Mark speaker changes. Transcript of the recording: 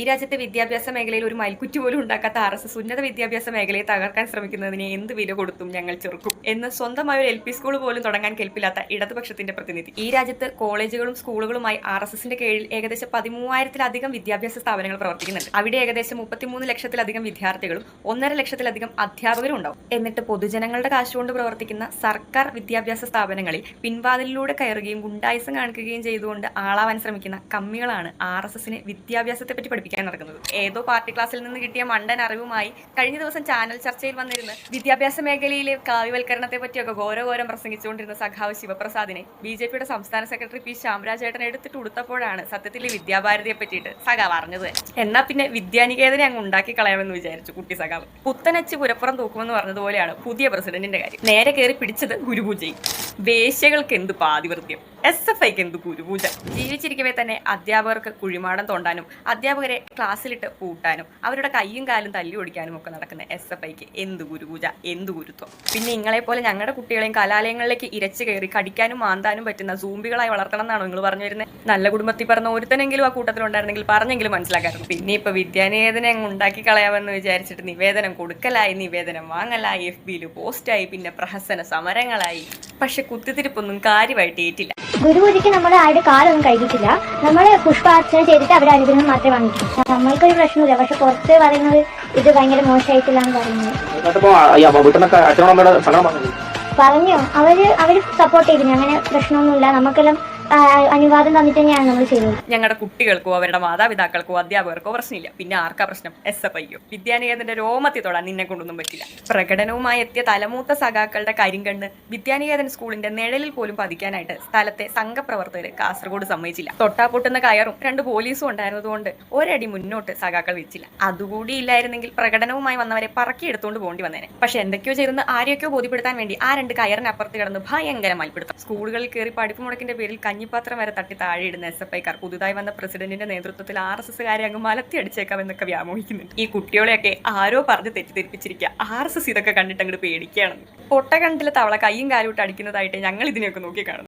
Speaker 1: ഈ രാജ്യത്തെ വിദ്യാഭ്യാസ മേഖലയിൽ ഒരു മൽക്കുറ്റി പോലും ഉണ്ടാക്കാത്ത ആർ എസ് എസ് ഉന്നത വിദ്യാഭ്യാസ മേഖലയെ തകർക്കാൻ ശ്രമിക്കുന്നതിന് എന്ത് വില കൊടുത്തും ഞങ്ങൾ ചെറുക്കും. എന്ന് സ്വന്തമായ ഒരു എൽ പി സ്കൂൾ പോലും തുടങ്ങാൻ കെൽപ്പില്ലാത്ത ഇടതുപക്ഷത്തിന്റെ പ്രതിനിധി. ഈ രാജ്യത്ത് കോളേജുകളും സ്കൂളുകളുമായി ആർ എസ് എസിന്റെ കീഴിൽ ഏകദേശം പതിമൂവായിരത്തിലധികം വിദ്യാഭ്യാസ സ്ഥാപനങ്ങൾ പ്രവർത്തിക്കുന്നുണ്ട്. അവിടെ ഏകദേശം മുപ്പത്തിമൂന്ന് ലക്ഷത്തിലധികം വിദ്യാർത്ഥികളും ഒന്നര ലക്ഷത്തിലധികം അധ്യാപകരും ഉണ്ടാവും. എന്നിട്ട് പൊതുജനങ്ങളുടെ കാശുകൊണ്ട് പ്രവർത്തിക്കുന്ന സർക്കാർ വിദ്യാഭ്യാസ സ്ഥാപനങ്ങളിൽ പിൻവാതിലിലൂടെ കയറുകയും ഗുണ്ടായുസം കാണിക്കുകയും ചെയ്തുകൊണ്ട് ആളാവാൻ ശ്രമിക്കുന്ന കമ്മികളാണ് ആർ എസ് എസിനെ വിദ്യാഭ്യാസത്തെ പറ്റി പഠിപ്പിക്കാൻ നടക്കുന്നത്. ഏതോ പാർട്ടി ക്ലാസ്സിൽ നിന്ന് കിട്ടിയ മണ്ടൻ അറിവുമായി കഴിഞ്ഞ ദിവസം ചാനൽ ചർച്ചയിൽ വന്നിരുന്ന് വിദ്യാഭ്യാസ മേഖലയിലെ കാവ്യവൽക്കരണത്തെ പറ്റിയൊക്കെ ഘോരഘോരം പ്രസംഗിച്ചുകൊണ്ടിരുന്ന സഖാവ് ശിവപ്രസാദിനെ ബി ജെ പിയുടെ സംസ്ഥാന സെക്രട്ടറി പി ശ്യാമരാജേട്ടൻ എടുത്തിട്ട് ഉടുത്തപ്പോഴാണ് സത്യത്തിൽ വിദ്യാഭാരതിയെ പറ്റിയിട്ട് സഖാവ് അറിഞ്ഞത്. എന്നാ പിന്നെ വിദ്യാനികേതനെ അങ്ങ് ഉണ്ടാക്കി കളയാമെന്ന് വിചാരിച്ചു കുട്ടി സഖാവ്. പുത്തനച്ച് പുരപ്പുറം തൂക്കുമെന്ന് പറഞ്ഞതുപോലെയാണ് പുതിയ പ്രസിഡന്റിന്റെ കാര്യം. നേരെ കയറി പിടിച്ചത് ഗുരുപൂജയും വേശ്യകൾക്ക് എന്ത് പാതിവൃത്യം. എസ് എഫ് ഐക്ക് എന്ത് ഗുരുപൂജ ജീവിച്ചിരിക്കവേ തന്നെ അധ്യാപകർക്ക് കുഴിമാടം തോണ്ടാനും അധ്യാപകരെ ക്ലാസ്സിലിട്ട് പൂട്ടാനും അവരുടെ കയ്യും കാലും തല്ലി ഓടിക്കാനും ഒക്കെ നടക്കുന്ന എസ് എഫ് ഐക്ക് എന്ത് ഗുരുപൂജ എന്ത് ഗുരുത്വം? പിന്നെ നിങ്ങളെ പോലെ ഞങ്ങളുടെ കുട്ടികളെയും കലാലയങ്ങളിലേക്ക് ഇരച്ചു കയറി കടിക്കാനും മാന്താനും പറ്റുന്ന സൂമ്പികളായി വളർത്തണം എന്നാണോ നിങ്ങൾ പറഞ്ഞു വരുന്നത് നല്ല കുടുംബത്തിൽ പറഞ്ഞ ഒരുത്തനെങ്കിലും ആ കൂട്ടത്തിലുണ്ടായിരുന്നെങ്കിൽ പറഞ്ഞെങ്കിലും മനസ്സിലാക്കാറുണ്ട് പിന്നെ ഇപ്പൊ വിദ്യാനിവേദനം ഉണ്ടാക്കി കളയാമെന്ന് വിചാരിച്ചിട്ട് നിവേദനം കൊടുക്കലായി നിവേദനം വാങ്ങലായി എഫ് ബിയിൽ പോസ്റ്റായി പിന്നെ പ്രഹസന സമരങ്ങളായി. പക്ഷെ കുത്തിത്തിരിപ്പൊന്നും കാര്യമായിട്ട് ഏറ്റില്ല.
Speaker 2: ഗുരുപൂജയ്ക്ക് നമ്മൾ ആരുടെ കാലൊന്നും കഴിക്കത്തില്ല നമ്മൾ പുഷ്പാർച്ചന ചെയ്തിട്ട് അവരുടെ അനുഗ്രഹം മാത്രമേ വാങ്ങിക്കൂ. നമ്മൾക്കൊരു പ്രശ്നമില്ല പക്ഷെ പുറത്ത് പറയുന്നത് ഇത് ഭയങ്കര മോശമായിട്ടില്ല എന്ന് പറയുന്നത്
Speaker 3: പറഞ്ഞോ.
Speaker 2: അവർ അവർ സപ്പോർട്ട് ചെയ്തിരുന്നു അങ്ങനെ പ്രശ്നമൊന്നുമില്ല. നമുക്കെല്ലാം അനുവാദം തന്നിട്ട് തന്നെയാണ് നമ്മൾ ചെയ്തത്.
Speaker 1: ഞങ്ങളുടെ കുട്ടികൾക്കോ അവരുടെ മാതാപിതാക്കൾക്കോ അധ്യാപകർക്കോ പ്രശ്നമില്ല. പിന്നെ ആർക്കാ പ്രശ്നം? S F ഐയോ? വിദ്യാനികേതന്റെ രോമത്തിൽ തൊടാൻ നിന്നെ കൊണ്ടൊന്നും പറ്റില്ല. പ്രകടനവുമായി എത്തിയ തലമൂത്ത സഖാക്കളുടെ കരിങ്കണ്ണ് വിദ്യാനികേതൻ സ്കൂളിന്റെ നിഴലിൽ പോലും പതിക്കാനായിട്ട് സ്ഥലത്തെ സംഘപ്രവർത്തകർ കാസർഗോഡ് സമ്മതിച്ചില്ല. തൊട്ടാ പൊട്ടുന്ന കയറും രണ്ട് പോലീസും ഉണ്ടായിരുന്നതുകൊണ്ട് ഒരടി മുന്നോട്ട് സഖാക്കൾ വെച്ചില്ല അതുകൂടി ഇല്ലായിരുന്നെങ്കിൽ പ്രകടനവുമായി വന്നവരെ പറക്കിയെടുത്തുകൊണ്ട് പോകേണ്ടി വന്നേനെ. പക്ഷെ എന്തൊക്കെയോ ചെയ്തെന്ന് ആരെയൊക്കെയോ ബോധ്യപ്പെടുത്താൻ വേണ്ടി ആ രണ്ട് കയറിനപ്പുറത്ത് കിടന്ന് ഭയങ്കര മൽപ്പെടുത്തും സ്കൂളുകളിൽ കയറി പഠിപ്പ് മുടക്കിന്റെ പേരിൽ കഞ്ഞിപ്പാത്രം വരെ തട്ടി താഴെയിടുന്ന എസ് എഫ് ഐക്കാർ പുതുതായി വന്ന പ്രസിഡന്റിന്റെ നേതൃത്വത്തിൽ ആർ എസ് എസ്സുകാരെ അങ്ങ് മലത്തി അടിച്ചേക്കാം എന്നൊക്കെ വ്യാമോഹിക്കുന്നുണ്ട്. ഈ കുട്ടികളെയൊക്കെ ആരോ പറഞ്ഞ് തെറ്റിദ്ധരിപ്പിച്ചിരിക്കുക ആർ എസ് എസ് ഇതൊക്കെ കണ്ടിട്ട് അങ്ങോട്ട് പേടിക്കുകയാണ് പൊട്ട തവള കൈയും കാലും ഇട്ട് അടിക്കുന്നതായിട്ട് ഞങ്ങൾ ഇതിനെയൊക്കെ നോക്കി കാണുന്നു